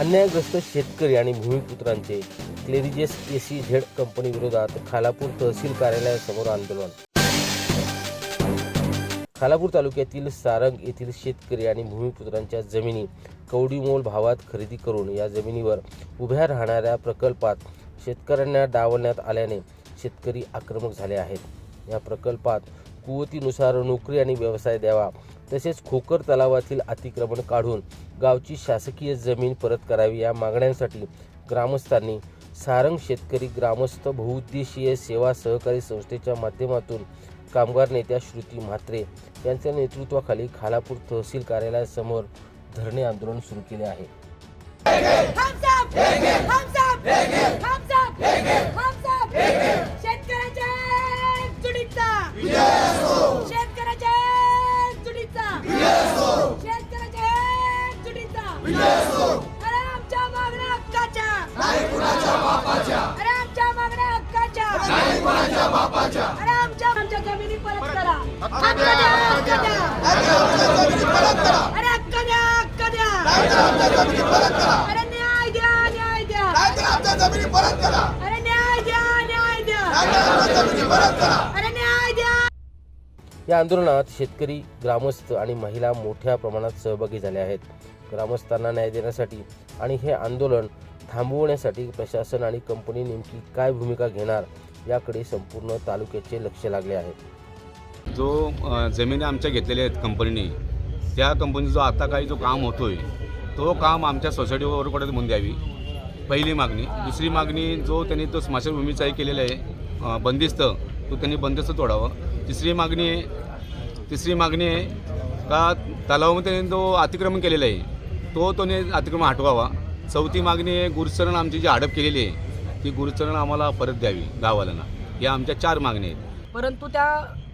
अन्यायग्रस्त शेतकरी आणि भूमिपुत्रांचे क्लेरिजेस एसी झेड कंपनी विरोधात खालापूर तहसील कार्यालयासमोर आंदोलन. खालापूर तालुक्यातील सारंग येथील शेतकरी आणि भूमिपुत्रांच्या जमिनी कवडीमोल भावात खरेदी करून या जमिनीवर उभ्या राहणाऱ्या प्रकल्पात शेतकऱ्यांना डावलण्यात आल्याने शेतकरी आक्रमक झाले आहेत. या प्रकल्पात कुवतीनुसार नोकरी आणि व्यवसाय द्यावा तसेच खोकर तलावातील अतिक्रमण काढून गावची शासकीय जमीन परत करावी या मागण्यांसाठी ग्रामस्थांनी सारंग शेतकरी ग्रामस्थ बहुउद्देशीय सेवा सहकारी संस्थेच्या माध्यमातून कामगार नेत्या श्रुती म्हात्रे यांच्या नेतृत्वाखाली खालापूर तहसील कार्यालयासमोर धरणे आंदोलन सुरू केले आहे. या आंदोलनात शेतकरी ग्रामस्थ आणि महिला मोठ्या प्रमाणात सहभागी झाल्या आहेत. ग्रामस्थांना न्याय देण्यासाठी आणि हे आंदोलन थांबवण्यासाठी प्रशासन आणि कंपनी नेमकी काय भूमिका घेणार याकडे संपूर्ण तालुक्याचे लक्ष लागले आहे. जो जमिनी आमच्या घेतलेल्या आहेत कंपनीने त्या कंपनीचा जो आता काही जो काम होतो आहे तो काम आमच्या सोसायटीवर कडे म्हणून द्यावी. पहिली मागणी. दुसरी मागणी जो त्यांनी तो स्मशानभूमीचाही केलेला आहे बंदिस्त तो त्यांनी बंदिस्त तोडावं. तिसरी मागणी आहे तिसरी मागणी आहे का तलावामध्ये त्यांनी जो अतिक्रमण केलेला आहे तो त्याने अतिक्रमण हटवावा. चौथी मागणी आहे गुरुचरण आमची जी हडप केलेली आहे ती गुरुचरण आम्हाला परत द्यावी गाववाल्यांना. या आमच्या चार मागण्या आहेत. परंतु त्या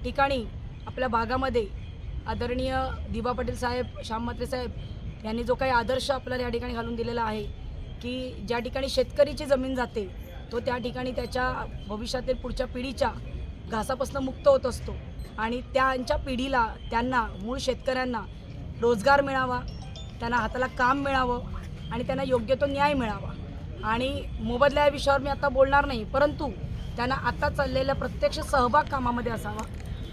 ठिकाणी आपल्या भागामध्ये आदरणीय दिबा पटेल साहेब श्याम म्हात्रे साहेब यांनी जो काही आदर्श आपल्याला या ठिकाणी घालून दिलेला आहे की ज्या ठिकाणी शेतकरीची जमीन जाते तो त्या ठिकाणी त्याच्या भविष्यातील पुढच्या पिढीच्या घासापासून मुक्त होत असतो आणि त्यांच्या पिढीला त्यांना मूळ शेतकऱ्यांना रोजगार मिळावा त्यांना हाताला काम मिळावं आणि त्यांना योग्य तो न्याय मिळावा. आणि मोबदल्या या विषयावर मी आता बोलणार नाही परंतु त्यांना आता चाललेल्या प्रत्यक्ष सहभाग कामामध्ये असावा.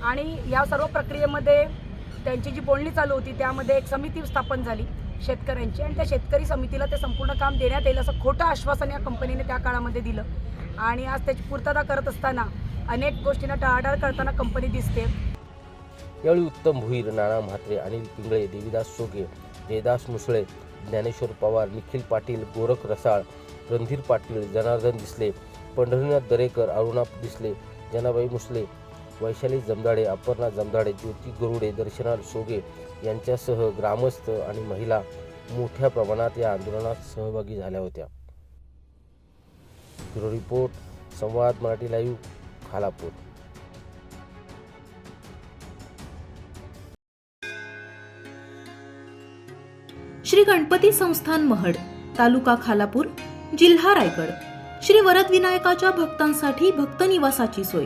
आणि या सर्व प्रक्रियेमध्ये त्यांची जी बोलणी चालू होती त्यामध्ये एक समिती स्थापन झाली शेतकऱ्यांची. आणि त्या शेतकरी समितीला ते संपूर्ण काम देण्यात येईल असं खोटं आश्वासन या कंपनीने त्या काळामध्ये दिलं. आणि आज त्याची पूर्तता करत असताना अनेक गोष्टींना टाळाटाळ करताना कंपनी दिसते. यावेळी उत्तम भुईर नाना म्हात्रे अनिल पिंगळे देवीदास सोगे जयदास मुसळे ज्ञानेश्वर पवार निखिल पाटील गोरख रसाळ रणधीर पाटील जनार्दन दिसले पंढरीनाथ दरेकर अरुणा दिसले जनाबाई मुसले वैशाली जमदाडे अपर्णा जमदाडे ज्योती गरुडे दर्शना सोगे यांच्यासह ग्रामस्थ आणि महिला मोठ्या प्रमाणात या आंदोलनात सहभागी झाल्या होत्या. Bureau report Samvad Marathi live Khalapur. Shri Ganpati संस्थान महड तालुका खालापूर जिल्हा रायगड. श्री वरदविनायकाच्या भक्तांसाठी भक्त निवासाची सोय.